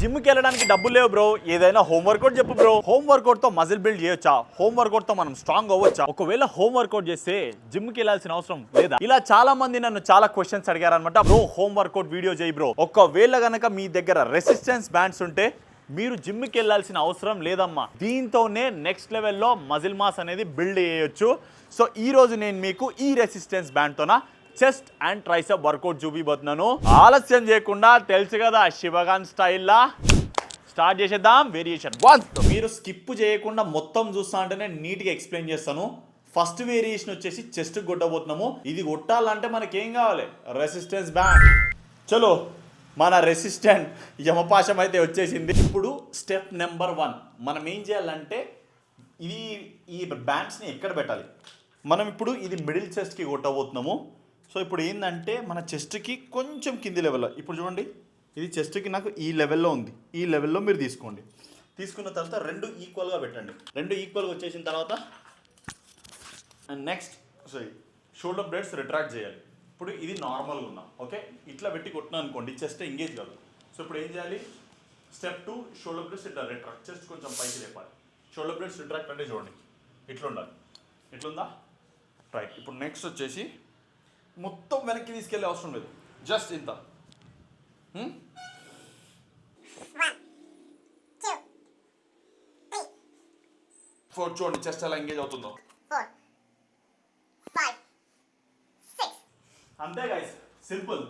జిమ్కి వెళ్ళడానికి డబ్బులు లేవు బ్రో. ఏదైనా హోమ్ వర్కౌట్ చెప్పు బ్రో. హోమ్ వర్కౌట్తో మజిల్ బిల్డ్ చేయొచ్చా? హోమ్ వర్కౌట్తో మనం స్ట్రాంగ్ అవ్వచ్చా? ఒకవేళ హోమ్ వర్కౌట్ చేస్తే జిమ్కి వెళ్ళాల్సిన అవసరం లేదా? ఇలా చాలా మంది నన్ను చాలా క్వశ్చన్స్ అడిగారనమాట బ్రో హోమ్ వర్కౌట్ వీడియో చేయి బ్రో. ఒకవేళ గనక మీ దగ్గర రెసిస్టెన్స్ బ్యాండ్స్ ఉంటే మీరు జిమ్కి వెళ్ళాల్సిన అవసరం లేదమ్మా. దీంతోనే నెక్స్ట్ లెవెల్లో మజిల్ మాస్ అనేది బిల్డ్ చేయొచ్చు. సో ఈ రోజు నేను మీకు ఈ రెసిస్టెన్స్ బ్యాండ్తోనా చెస్ట్ అండ్ ట్రైసప్ వర్కౌట్ చూపిపోతున్నాను ఆలస్యం చేయకుండా తెలుసు కదా శివగాన్ స్టైల్లా. స్టార్ట్ చేసేద్దాం. Variation one. మీరు స్కిప్ చేయకుండా మొత్తం చూస్తా అంటేనే నీట్గా ఎక్స్ప్లెయిన్ చేస్తాను. ఫస్ట్ వేరియేషన్ వచ్చేసి చెస్ట్ కొట్టబోతున్నాము. ఇది కొట్టాలంటే మనకేం కావాలి? Resistance band. చలో మన రెసిస్టెంట్ యమపాశం అయితే వచ్చేసింది. ఇప్పుడు స్టెప్ నెంబర్ వన్. మనం ఏం చేయాలంటే ఇది ఈ బ్యాండ్స్ని ఎక్కడ పెట్టాలి? మనం ఇప్పుడు ఇది మిడిల్ చెస్ట్కి కొట్టబోతున్నాము. సో ఇప్పుడు ఏంటంటే మన చెస్ట్కి కొంచెం కింది లెవెల్లో ఇప్పుడు చూడండి ఇది చెస్ట్కి నాకు ఈ లెవెల్లో ఉంది. ఈ లెవెల్లో మీరు తీసుకోండి. తీసుకున్న తర్వాత రెండు ఈక్వల్గా పెట్టండి. రెండు ఈక్వల్గా వచ్చేసిన తర్వాత and next sorry shoulder blades retract చేయాలి. ఇప్పుడు ఇది నార్మల్గా ఉన్నా ఓకే? ఇట్లా పెట్టి కొట్టినా అనుకోండి చెస్ట్ ఎంగేజ్ కాదు. సో ఇప్పుడు ఏం చేయాలి? స్టెప్ టూ షోల్డర్ బ్లేడ్స్ ఇట్లా రిట్రాక్ట్ చెస్ట్ కొంచెం పైకి లేపాలి. షోల్డర్ బ్లేడ్స్ రిట్రాక్ట్ అంటే చూడండి ఇట్లా ఉండాలి ఇట్లుందా? రైట్. ఇప్పుడు నెక్స్ట్ వచ్చేసి మొత్తం వెనక్కి తీసుకెళ్ళే అవసరం లేదు. జస్ట్ ఇంత? ఫోర్ చూడండి చెస్ట్ ఎలా ఎంగేజ్ అవుతుందో. అంతే గైస్ సింపుల్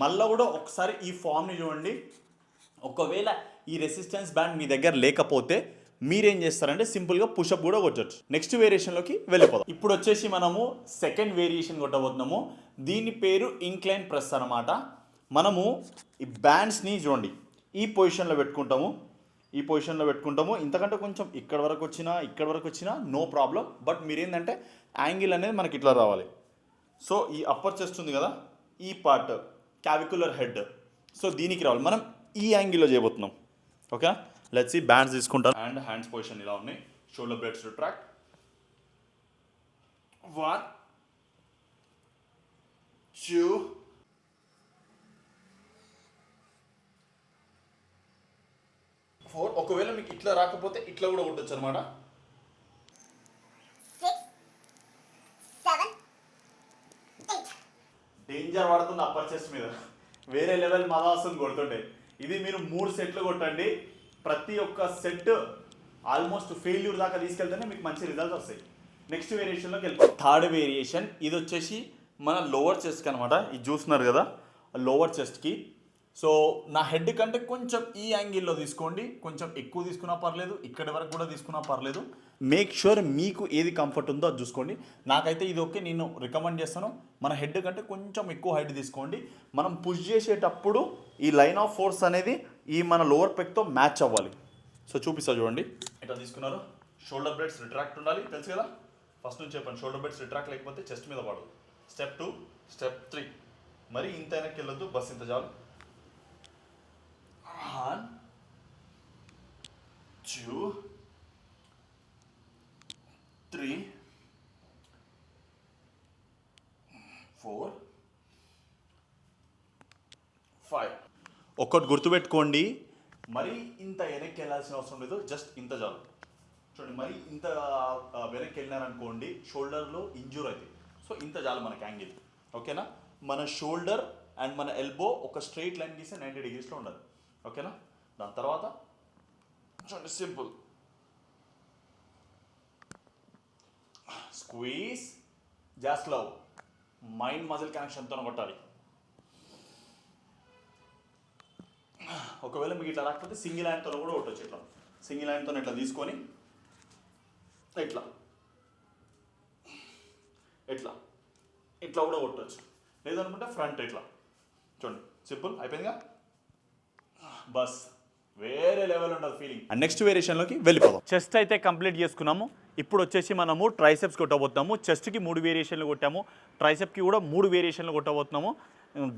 మళ్ళీ కూడా ఒకసారి ఈ ఫామ్ని చూడండి. ఒకవేళ ఈ రెసిస్టెన్స్ బ్యాండ్ మీ దగ్గర లేకపోతే మీరేం చేస్తారంటే సింపుల్గా పుషప్ కూడా కొట్టచ్చు. నెక్స్ట్ వేరియేషన్లోకి వెళ్ళిపోదాం. ఇప్పుడు వచ్చేసి మనము సెకండ్ వేరియేషన్ కొట్టబోతున్నాము. దీని పేరు ఇంక్లైన్ ప్రెస్ అన్నమాట. మనము ఈ బ్యాండ్స్ని చూడండి. ఈ పొజిషన్లో పెట్టుకుంటాము. ఈ పొజిషన్లో పెట్టుకుంటాము. ఇంతకంటే కొంచెం ఇక్కడ వరకు వచ్చినా ఇక్కడ వరకు వచ్చినా నో ప్రాబ్లం. బట్ మీరేంటంటే యాంగిల్ అనేది మనకి ఇట్లా రావాలి. సో ఈ అప్పర్ చెస్ట్ ఉంది కదా ఈ పార్ట్ క్యావికులర్ హెడ్. సో దీనికి రావాలి. మనం ఈ యాంగిల్లో చేయబోతున్నాం. ఓకే లెట్స్ ఈ బ్యాండ్స్ తీసుకుంటాం అండ్ హ్యాండ్స్ పొజిషన్ ఇలా ఉన్నాయి. Shoulder blades track one two four ఒకవేళ మీకు ఇట్లా రాకపోతే ఇట్లా కూడా కొట్టచ్చు అనమాట డేంజర్ పడుతుంది అప్పర్ చెస్ట్ మీద. వేరే లెవెల్ మదాసం కొడుతుండే. ఇది మీరు మూడు సెట్లు కొట్టండి. ప్రతి ఒక్క సెట్ ఆల్మోస్ట్ ఫెయిల్యూర్ దాకా తీసుకెళ్తేనే మీకు మంచి రిజల్ట్స్ వస్తాయి. నెక్స్ట్ వేరియేషన్లోకి వెళ్ళిపోతాం థర్డ్ వేరియేషన్ ఇది వచ్చేసి మన లోవర్ చెస్ట్కి అనమాట ఇది చూస్తున్నారు కదా లోవర్ చెస్ట్కి సో నా హెడ్ కంటే కొంచెం ఈ యాంగిల్లో తీసుకోండి. కొంచెం ఎక్కువ తీసుకున్నా పర్లేదు ఇక్కడి వరకు కూడా తీసుకున్నా పర్లేదు. మేక్ షూర్ మీకు ఏది కంఫర్ట్ ఉందో అది చూసుకోండి. నాకైతే ఇది ఓకే నేను రికమెండ్ చేస్తాను. మన హెడ్ కంటే కొంచెం ఎక్కువ హైట్ తీసుకోండి. మనం పుష్ చేసేటప్పుడు ఈ లైన్ ఆఫ్ ఫోర్స్ అనేది ఈ మన లోవర్ పెక్తో మ్యాచ్ అవ్వాలి. సో చూపిస్తా చూడండి. ఇట్లా తీసుకున్నారు? షోల్డర్ బ్లెడ్స్ రిట్రాక్ట్ ఉండాలి. తెలుసు కదా? ఫస్ట్ నుంచి చెప్పండి. షోల్డర్ బ్లెడ్స్ రిట్రాక్ట్ లేకపోతే చెస్ట్ మీద పడదు. స్టెప్ టూ స్టెప్ త్రీ మరి ఇంత వెనక్కి వెళ్ళొద్దు. బస్ ఇంత చాలు. One, two, ఒక్కటి గుర్తుపెట్టుకోండి. మరి ఇంత వెనక్కి వెళ్ళాల్సిన అవసరం లేదు. జస్ట్ ఇంత చాలు. చూడండి మరి ఇంత వెనక్కి వెళ్ళినారనుకోండి షోల్డర్లో ఇంజూర్ అవుతుంది సో ఇంత చాలు మనకి యాంగిల్. ఓకేనా? మన షోల్డర్ అండ్ మన ఎల్బో ఒక స్ట్రైట్ లైన్ గీస్తే నైంటీ డిగ్రీస్లో ఉండాలి ఓకేనా? దాని తర్వాత చూడండి simple. Squeeze just love. Mind muscle కనెక్షన్తో కొట్టాలి. ఒకవేళ మీకు ఇట్లా రాకపోతే సింగిల్ హ్యాండ్తో కూడా కొట్టచ్చు ఇట్లా. సింగిల్ హ్యాండ్తో ఇట్లా తీసుకొని ఇట్లా. ఇట్లా. ఇట్లా కూడా కొట్టచ్చు. లేదనుకుంటే ఫ్రంట్ ఇట్లా. చూడండి. సింపుల్. అయిపోయిందిగా? బస్. వేరే లెవెల్ ఉండదు ఫీలింగ్ నెక్స్ట్ వేరియేషన్లోకి వెళ్ళిపోదాం. చెస్ట్ అయితే కంప్లీట్ చేసుకున్నాము. ఇప్పుడు వచ్చేసి మనము ట్రైసెప్స్ కొట్టబోతున్నాము. చెస్ట్కి మూడు వేరియేషన్లు కొట్టాము. ట్రైసెప్కి కూడా మూడు వేరియేషన్లు కొట్టబోతున్నాము.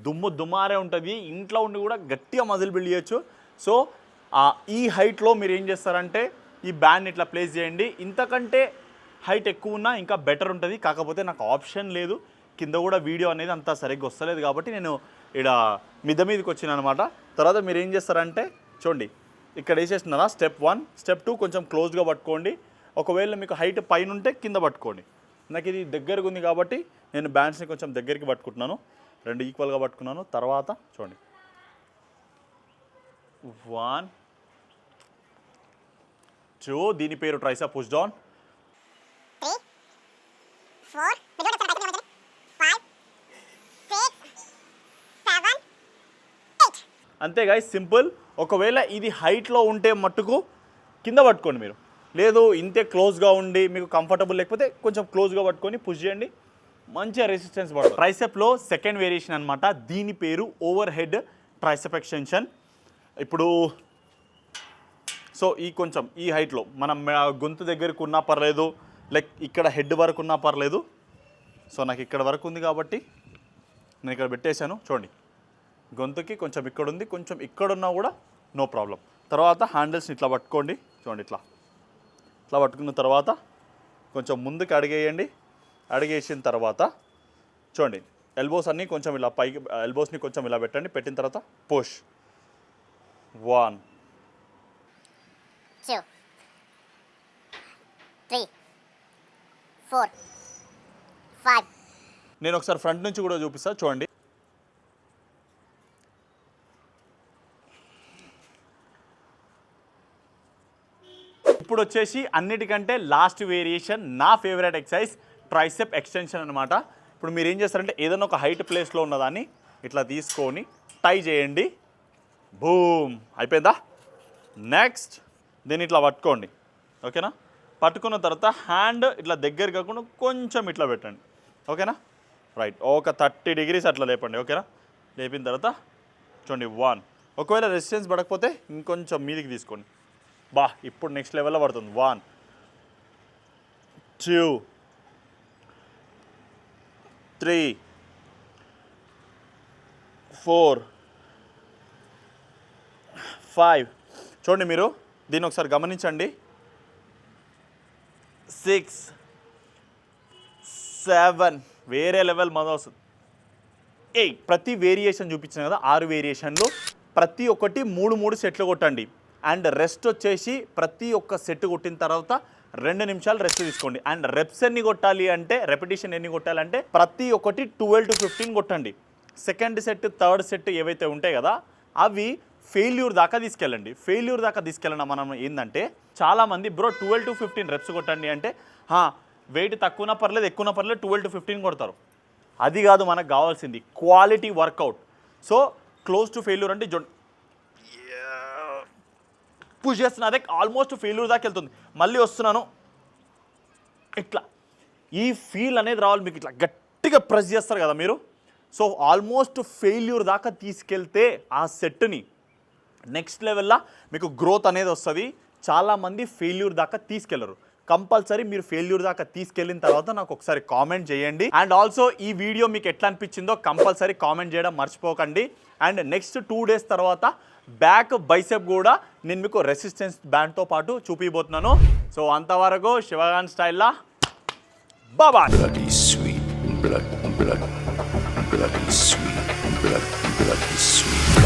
దుమ్ము దుమ్మారే ఉంటుంది. ఇంట్లో ఉండి కూడా గట్టిగా మజిల్ బిల్డ్ చేయొచ్చు. సో ఆ, ఈ హైట్లో మీరు ఏం చేస్తారంటే ఈ బ్యాండ్ ఇట్లా ప్లేస్ చేయండి. ఇంతకంటే హైట్ ఎక్కువ ఉన్నా ఇంకా బెటర్ ఉంటుంది. కాకపోతే నాకు ఆప్షన్ లేదు. కింద కూడా వీడియో అనేది అంత సరిగ్గా వస్తలేదు కాబట్టి నేను ఇక్కడ మిద్ద మీదకి వచ్చిన అనమాట. తర్వాత మీరు ఏం చేస్తారంటే చూడండి ఇక్కడ వేసేస్తున్నారా? స్టెప్ వన్ స్టెప్ టూ కొంచెం క్లోజ్గా పట్టుకోండి. ఒకవేళ మీకు హైట్ పైన ఉంటే కింద పట్టుకోండి. నాకు ఇది దగ్గరగా ఉంది కాబట్టి నేను బ్యాండ్స్ని కొంచెం దగ్గరికి పట్టుకుంటున్నాను. రెండు ఈక్వల్గా పట్టుకున్నాను. తర్వాత చూడండి. వన్ టూ దీని పేరు ట్రైసా పుష్ డౌన్ ఫోర్ అంతేగా సింపుల్ ఒకవేళ ఇది హైట్లో ఉంటే మట్టుకు కింద పట్టుకోండి మీరు. లేదు ఇంతే క్లోజ్గా ఉండి మీకు కంఫర్టబుల్ లేకపోతే కొంచెం క్లోజ్గా పట్టుకొని పుష్ చేయండి. మంచిగా రెసిస్టెన్స్ పడుతుంది ట్రైసెప్లో సెకండ్ వేరియేషన్ అనమాట దీని పేరు ఓవర్ హెడ్ ట్రైసెప్ ఎక్స్టెన్షన్ ఇప్పుడు సో ఈ కొంచెం ఈ హైట్లో మనం గొంతు దగ్గరకు ఉన్నా పర్లేదు లైక్ ఇక్కడ హెడ్ వరకు ఉన్నా పర్లేదు. సో నాకు ఇక్కడ వరకు ఉంది కాబట్టి నేను ఇక్కడ పెట్టేశాను. చూడండి. గొంతుకి కొంచెం ఇక్కడ ఉంది కొంచెం ఇక్కడ ఉన్నా కూడా నో ప్రాబ్లం తర్వాత హ్యాండిల్స్ని ఇట్లా పట్టుకోండి. చూడండి ఇట్లా. ఇట్లా పట్టుకున్న తర్వాత కొంచెం ముందుకు అడిగేయండి. అడిగేసిన తర్వాత చూడండి ఎల్బోస్ అన్నీ కొంచెం ఇలా పైకి ఎల్బోస్ని కొంచెం ఇలా పెట్టండి. పెట్టిన తర్వాత పుష్ వన్ నేను ఒకసారి ఫ్రంట్ నుంచి కూడా చూపిస్తా. చూడండి. ఇప్పుడు వచ్చేసి అన్నిటికంటే లాస్ట్ వేరియేషన్ నా ఫేవరెట్ ఎక్సైజ్ ట్రైసెప్ ఎక్స్టెన్షన్ అనమాట ఇప్పుడు మీరు ఏం చేస్తారంటే ఏదైనా ఒక హైట్ ప్లేస్లో ఉన్నదాన్ని ఇట్లా తీసుకొని టై చేయండి. భూమ్ అయిపోయిందా? నెక్స్ట్ దీన్ని ఇట్లా పట్టుకోండి. ఓకేనా? పట్టుకున్న తర్వాత హ్యాండ్ ఇట్లా దగ్గర కాకుండా కొంచెం ఇట్లా పెట్టండి. ఓకేనా? రైట్ ఒక థర్టీ డిగ్రీస్ అట్లా లేపండి. ఓకేనా? లేపిన తర్వాత చూడండి వన్ ఒకవేళ రెసిస్టెన్స్ పడకపోతే ఇంకొంచెం మీదికి తీసుకోండి. బా ఇప్పుడు నెక్స్ట్ లెవెల్లో పడుతుంది. One two three four five చూడండి మీరు దీన్ని ఒకసారి గమనించండి. సిక్స్ సెవెన్ వేరే లెవెల్ మొదలు వస్తుంది. ఎయిట్ ప్రతి వేరియేషన్ చూపించిన కదా ఆరు వేరియేషన్లు ప్రతి ఒక్కటి మూడు మూడు సెట్లు కొట్టండి. అండ్ రెస్ట్ వచ్చేసి ప్రతి ఒక్క సెట్ కొట్టిన తర్వాత రెండు నిమిషాలు రెస్ట్ తీసుకోండి. అండ్ రెప్స్ ఎన్ని కొట్టాలి అంటే రెపిటేషన్ ఎన్ని కొట్టాలంటే ప్రతి ఒక్కటి ట్వెల్వ్ టు ఫిఫ్టీన్ కొట్టండి. సెకండ్ సెట్ థర్డ్ సెట్ ఏవైతే ఉంటాయి కదా అవి ఫెయిల్యూర్ దాకా తీసుకెళ్ళండి. ఫెయిల్యూర్ దాకా తీసుకెళ్ళడం మనం ఏంటంటే చాలామంది bro twelve to fifteen reps కొట్టండి అంటే వెయిట్ తక్కువన పర్లేదు ఎక్కువన పర్లేదు ట్వెల్వ్ టు ఫిఫ్టీన్ కొడతారు. అది కాదు మనకు కావాల్సింది quality workout so close to failure అంటే పుష్ చేస్తున్నా అదే ఆల్మోస్ట్ ఫెయిల్యూర్ దాకా వెళ్తుంది. మళ్ళీ వస్తున్నాను. ఇట్లా. ఈ ఫీల్ అనేది రావాలి మీకు ఇట్లా. గట్టిగా ప్రెస్ చేస్తారు కదా మీరు. సో ఆల్మోస్ట్ ఫెయిల్యూర్ దాకా తీసుకెళ్తే ఆ సెట్ని నెక్స్ట్ లెవెల్లో మీకు గ్రోత్ అనేది వస్తుంది. చాలామంది ఫెయిల్యూర్ దాకా తీసుకెళ్ళరు. కంపల్సరీ మీరు ఫెయిల్యూర్ దాకా తీసుకెళ్ళిన తర్వాత నాకు ఒకసారి కామెంట్ చేయండి. అండ్ ఆల్సో ఈ వీడియో మీకు ఎట్లా అనిపించిందో కంపల్సరీ కామెంట్ చేయడం మర్చిపోకండి. అండ్ నెక్స్ట్ టూ డేస్ తర్వాత బ్యాక్ బైసెప్ కూడా నేను మీకు రెసిస్టెన్స్ బ్యాండ్తో పాటు చూపిపోతున్నాను సో అంతవరకు శివగాన్ స్టైల్లా బాబా